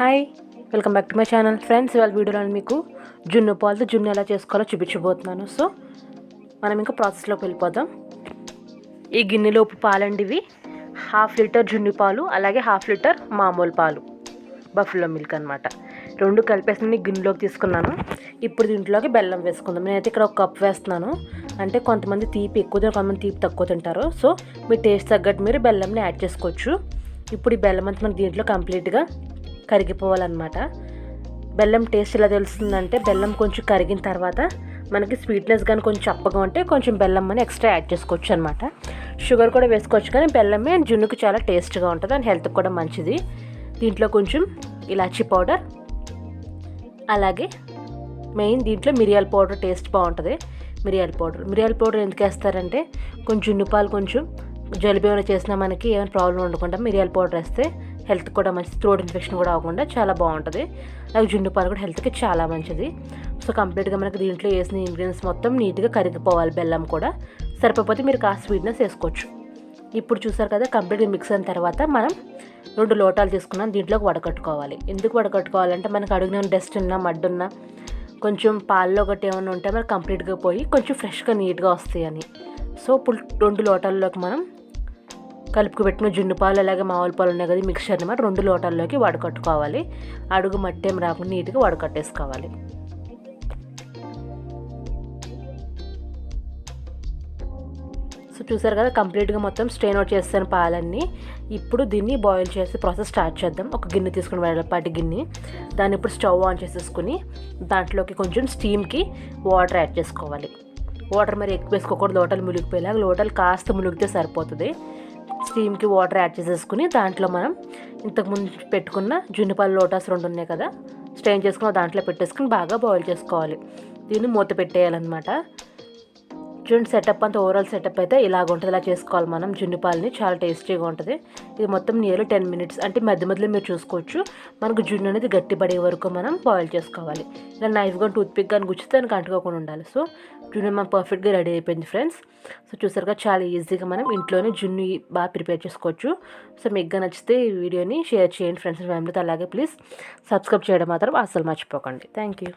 Hi welcome back to my channel. Friends ఇవాళ వీడియోలో మీకు జున్ను పాలతో జున్ను ఎలా చేసుకోవాలో చూపించబోతున్నాను. సో మనం ఇంకా ప్రాసెస్లోకి వెళ్ళిపోదాం. ఈ గిన్నెలోపు పాలండి ఇవి హాఫ్ లీటర్ జున్ను పాలు అలాగే హాఫ్ లీటర్ మామూలు పాలు బఫ్లో మిల్క్ అనమాట రెండు కలిపేసి గిన్నెలోకి తీసుకున్నాను. ఇప్పుడు దీంట్లోకి బెల్లం వేసుకుందాం. నేనైతే ఇక్కడ ఒక కప్ వేస్తున్నాను. అంటే కొంతమంది తీపి ఎక్కువ తింటారు కొంతమంది తీపి తక్కువ తింటారు. సో మీ టేస్ట్ తగ్గట్టు మీరు బెల్లంని యాడ్ చేసుకోవచ్చు. ఇప్పుడు ఈ బెల్లం అంతా మనకి దీంట్లో కంప్లీట్గా కరిగిపోవాలన్నమాట. బెల్లం టేస్ట్ ఎలా తెలుస్తుందంటే బెల్లం కొంచెం కరిగిన తర్వాత మనకి స్వీట్నెస్ కానీ కొంచెం చప్పగా ఉంటే కొంచెం బెల్లం అని ఎక్స్ట్రా యాడ్ చేసుకోవచ్చు అనమాట షుగర్ కూడా వేసుకోవచ్చు కానీ బెల్లమే జున్నుకి చాలా టేస్ట్గా ఉంటుంది అండ్ హెల్త్కి కూడా మంచిది. దీంట్లో కొంచెం ఇలాచీ పౌడర్ అలాగే మెయిన్ దీంట్లో మిరియాల పౌడర్ టేస్ట్ బాగుంటుంది. మిరియాల పౌడర్. మిరియాల పౌడర్ ఎందుకు వేస్తారంటే కొంచెం జున్ను పాలు కొంచెం జలుబు ఏమైనా చేసినా మనకి ఏమైనా ప్రాబ్లం ఉండకుండా మిరియాల పౌడర్ వేస్తే హెల్త్ కూడా మంచి థ్రోట్ ఇన్ఫెక్షన్ కూడా అవ్వకుండా చాలా బాగుంటుంది. అలాగే జున్ను పాలు కూడా హెల్త్కి చాలా మంచిది. సో కంప్లీట్గా మనకి దీంట్లో వేసిన ఇంగ్రీడియంట్స్ మొత్తం నీట్గా కరిగిపోవాలి బెల్లం కూడా. సరిపోతే మీరు కాస్త స్వీట్నెస్ వేసుకోవచ్చు. ఇప్పుడు చూసారు కదా కంప్లీట్గా మిక్స్ అయిన తర్వాత మనం రెండు లోటాలు తీసుకున్నాం దీంట్లోకి వడకట్టుకోవాలి. ఎందుకు వడకట్టుకోవాలంటే మనకు అడుగున డస్ట్ ఉన్నా మడ్డు ఉన్నా కొంచెం పాల్లో ఒకటి ఏమైనా ఉంటే మనకు కంప్లీట్గా పోయి కొంచెం ఫ్రెష్గా నీట్గా వస్తాయి అని సో ఇప్పుడు రెండు లోటాల్లోకి మనం కలుపుకు పెట్టిన జున్ను పాలు అలాగే మామూలు పాలు ఉన్నాయి కదా మిక్సర్ అనమాట రెండు లోటాల్లోకి వడకట్టుకోవాలి అడుగు మట్టి ఏం రాకుండా నీట్గా వడకట్టేసుకోవాలి సో చూసారు కదా కంప్లీట్గా మొత్తం స్ట్రెయిన్ అవుట్ చేస్తాను పాలన్నీ. ఇప్పుడు దీన్ని బాయిల్ చేసి ప్రాసెస్ స్టార్ట్ చేద్దాం. ఒక గిన్నె తీసుకుని వెళ్ళపాటి గిన్నె. దాన్ని ఇప్పుడు స్టవ్ ఆన్ చేసేసుకుని దాంట్లోకి కొంచెం స్టీమ్కి వాటర్ యాడ్ చేసుకోవాలి. వాటర్ మరి ఎక్కువ వేసుకోకూడదు లోటలు మునిగిపోయేలాగా. లోటలు కాస్త మునిగితే సరిపోతుంది. స్టీమ్కి వాటర్ యాడ్ చేసేసుకుని దాంట్లో మనం ఇంతకుముందు పెట్టుకున్న జున్నుపాలు లోటాస్ రెండు ఉన్నాయి కదా స్ట్రెయిన్ చేసుకుని దాంట్లో పెట్టేసుకుని బాగా బాయిల్ చేసుకోవాలి. దీన్ని మూత పెట్టేయాలన్నమాట. చూడండి సెటప్ అంతా ఓవరాల్ సెటప్ అయితే ఇలాగ ఉంటుంది. ఇలా చేసుకోవాలి మనం. జున్నుపాలని చాలా టేస్టీగా ఉంటుంది. ఇది మొత్తం నియర్లీ టెన్ మినిట్స్ అంటే మధ్య మధ్యలో మీరు చూసుకోవచ్చు. మనకు జున్ను అనేది గట్టిపడే వరకు మనం బాయిల్ చేసుకోవాలి. ఇలా నైఫ్ కానీ టూత్పిక్ కానీ గుచ్చితే దానికి అంటుకోకుండా ఉండాలి. సో జున్ను మనం పర్ఫెక్ట్గా రెడీ అయిపోయింది ఫ్రెండ్స్ సో చూసారుగా చాలా ఈజీగా మనం ఇంట్లోనే జున్ను బాగా ప్రిపేర్ చేసుకోవచ్చు. సో మీకు నచ్చితే ఈ వీడియోని షేర్ చేయండి ఫ్రెండ్స్ ఫ్యామిలీతో అలాగే ప్లీజ్ సబ్స్క్రైబ్ చేయడం మాత్రం అస్సలు మర్చిపోకండి. Thank you